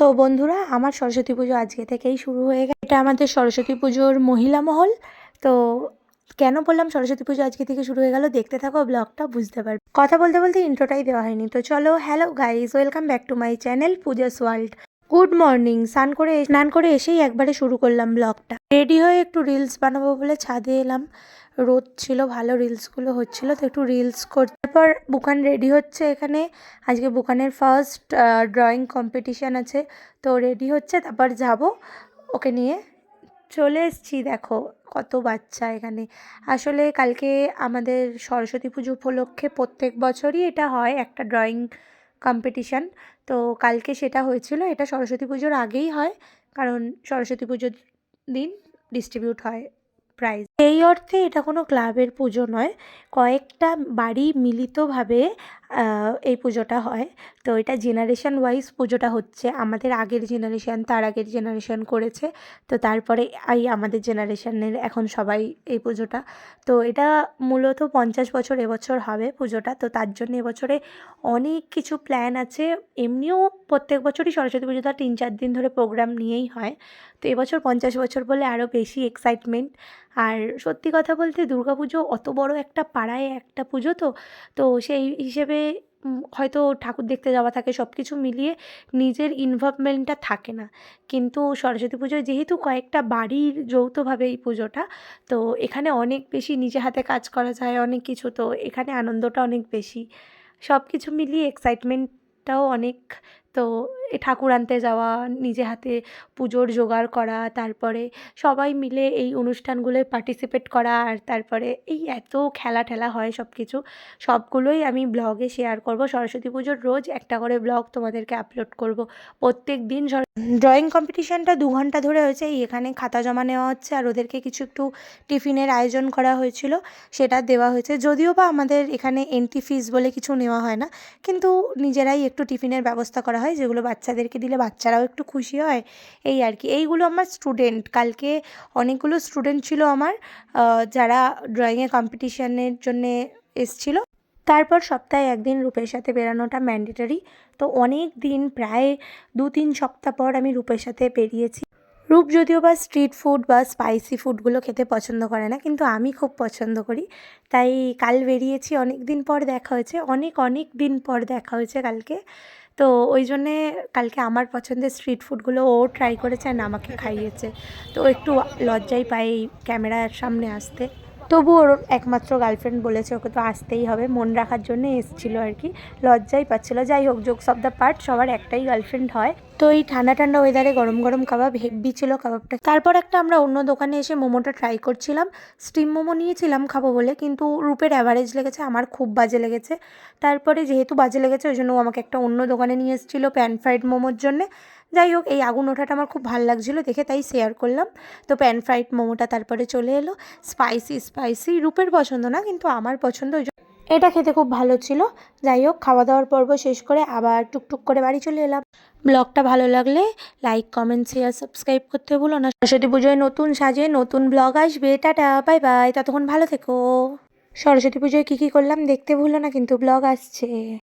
তো বন্ধুরা, আমার সরস্বতী পুজো আজকে থেকেই শুরু হয়ে গেছে। এটা আমাদের সরস্বতী পুজোর মহিলা মহল। তো কেন বললাম সরস্বতী পুজো আজকে থেকে শুরু হয়ে গেল? দেখতে থাকো, ব্লগটা বুঝতে পারবে। কথা বলতে বলতে ইন্ট্রোটাই দেওয়া হয়নি। তো চলো hello guys welcome back to my channel Puja's world good morning. স্নান করে স্নান করে এসেই একবারে শুরু করলাম ব্লগটা রেডি হয়ে একটু রিলস বানাবো বলে ছাদে এলাম। রোদ ছিল, ভালো রিলসগুলো হচ্ছিল, তো একটু রিলস করতে তারপর বুকান রেডি হচ্ছে এখানে। আজকে বুকানের ফার্স্ট ড্রয়িং কম্পিটিশান আছে, তো রেডি হচ্ছে, তারপর যাব। ওকে নিয়ে চলে এসছি, দেখো কত বাচ্চা এখানে। আসলে কালকে আমাদের সরস্বতী পুজো উপলক্ষে প্রত্যেক বছরই এটা হয় একটা ড্রয়িং কম্পিটিশান তো কালকে সেটা হয়েছিল, এটা সরস্বতী পুজোর আগেই হয়, কারণ সরস্বতী পুজোর দিন ডিস্ট্রিবিউট হয়। প্রাইজ এই অর্থে এটা কোনো ক্লাবের পুজো নয়, কয়েকটা বাড়ি মিলিতভাবে এই পুজোটা হয়। তো এটা জেনারেশন ওয়াইজ পুজোটা হচ্ছে, আমাদের আগের জেনারেশান তার আগের জেনারেশান করেছে। তো তারপরে এই আমাদের জেনারেশানের এখন সবাই এই পুজোটা। তো এটা মূলত পঞ্চাশ বছর এবছর হবে পুজোটা। তো তার জন্য এবছরে অনেক কিছু প্ল্যান আছে। এমনিও প্রত্যেক বছরই সরস্বতী পুজোটা তিন চার দিন ধরে প্রোগ্রাম নিয়েই হয়। তো এবছর পঞ্চাশ বছর বলে আরও বেশি এক্সাইটমেন্ট আর সত্যি কথা বলতে দুর্গা পুজো অত বড় একটা পাড়ায় একটা পুজো তো তো সেই হিসেবে হয়তো ঠাকুর দেখতে যাওয়া থাকে সব কিছু মিলিয়ে নিজের ইনভলভমেন্টটা থাকে না। কিন্তু সরস্বতী পুজোয় যেহেতু কয়েকটা বাড়ির যৌথভাবে এই পুজোটা, তো এখানে অনেক বেশি নিজে হাতে কাজ করা যায়, অনেক কিছু, তো এখানে আনন্দটা অনেক বেশি। সব কিছু মিলিয়ে এক্সাইটমেন্টটাও অনেক তো ঠাকুর আনতে যাওয়া, নিজে হাতে পুজোর জোগাড় করা, তারপরে সবাই মিলে এই অনুষ্ঠানগুলোয় পার্টিসিপেট করা, আর তারপরে এই এত খেলা ঠেলা হয় সব কিছু সবগুলোই আমি ব্লগে শেয়ার করব। সরস্বতী পুজোর রোজ একটা করে ব্লগ তোমাদেরকে আপলোড করব। প্রত্যেক দিন ড্রয়িং কম্পিটিশানটা দু ঘণ্টা ধরে হয়েছে এখানে খাতা জমা নেওয়া হচ্ছে, আর ওদেরকে কিছু একটু টিফিনের আয়োজন করা হয়েছিল, সেটা দেওয়া হয়েছে। যদিও বা আমাদের এখানে এন্ট্রি ফিস বলে কিছু নেওয়া হয় না, কিন্তু নিজেরাই একটু টিফিনের ব্যবস্থা করা হয়, যেগুলো বাচ্চাদেরকে দিলে বাচ্চারাও একটু খুশি হয়। এই আর কি। এইগুলো আমার স্টুডেন্ট কালকে অনেকগুলো স্টুডেন্ট ছিল আমার যারা ড্রয়িংয়ে কম্পিটিশানের জন্যে এসছিল। তারপর সপ্তাহে একদিন রূপের সাথে বেরানোটা ম্যান্ডেটরি তো অনেক দিন প্রায় দু তিন সপ্তাহ পর আমি রূপের সাথে বেরিয়েছি। রূপ যদিও বা স্ট্রিট ফুড বা স্পাইসি ফুডগুলো খেতে পছন্দ করে না, কিন্তু আমি খুব পছন্দ করি। তাই কাল বেরিয়েছি অনেক দিন পর দেখা হয়েছে। অনেক অনেক দিন পর দেখা হয়েছে কালকে। তো ওই জন্যে কালকে আমার পছন্দের স্ট্রিট ফুডগুলো ও ট্রাই করেছে আর আমাকে খাইয়েছে। তো একটু লজ্জাই পায় এই ক্যামেরার সামনে আসতে। তবু ওর একমাত্র গার্লফ্রেন্ড বলেছে, ওকে তো আসতেই হবে, মন রাখার জন্য এসেছিল আর কি, লজ্জাই পাচ্ছিল। যাই হোক জোকস অফ দ্য পার্ট সবার একটাই গার্লফ্রেন্ড হয়। তো এই ঠান্ডা ঠান্ডা ওয়েদারে গরম গরম কাবাব হেভি ছিল কাবাবটা। তারপর একটা আমরা অন্য দোকানে এসে মোমোটা ট্রাই করছিলাম। স্টিম মোমো নিয়েছিলাম খাব বলে, কিন্তু রূপের অ্যাভারেজ লেগেছে, আমার খুব বাজে লেগেছে। তারপরে যেহেতু বাজে লেগেছে, ওই জন্য আমাকে একটা অন্য দোকানে নিয়ে এসেছিল প্যান ফ্রাইড মোমোর জন্যে। যাই হোক, এই আগুন ওঠাটা আমার খুব ভালো লাগছিল, দেখে তাই শেয়ার করলাম। তো প্যান ফ্রাইড মোমোটা তারপরে চলে এলো। স্পাইসি স্পাইসি রূপের পছন্দ না, কিন্তু আমার পছন্দ এটা খেতে খুব ভালো ছিল। যাই হোক, খাওয়া দাওয়ার পর্ব শেষ করে আবার টুকটুক করে বাড়ি চলে এলাম। ব্লগটা ভালো লাগলে লাইক কমেন্ট শেয়ার সাবস্ক্রাইব করতে ভুলো না। সরস্বতী পুজোয় নতুন সাজে নতুন ব্লগ আসবে। টাটা বাই বাই ততক্ষণ ভালো থেকো। সরস্বতী পুজোয় কী কী করলাম দেখতে ভুলো না, কিন্তু ব্লগ আসছে।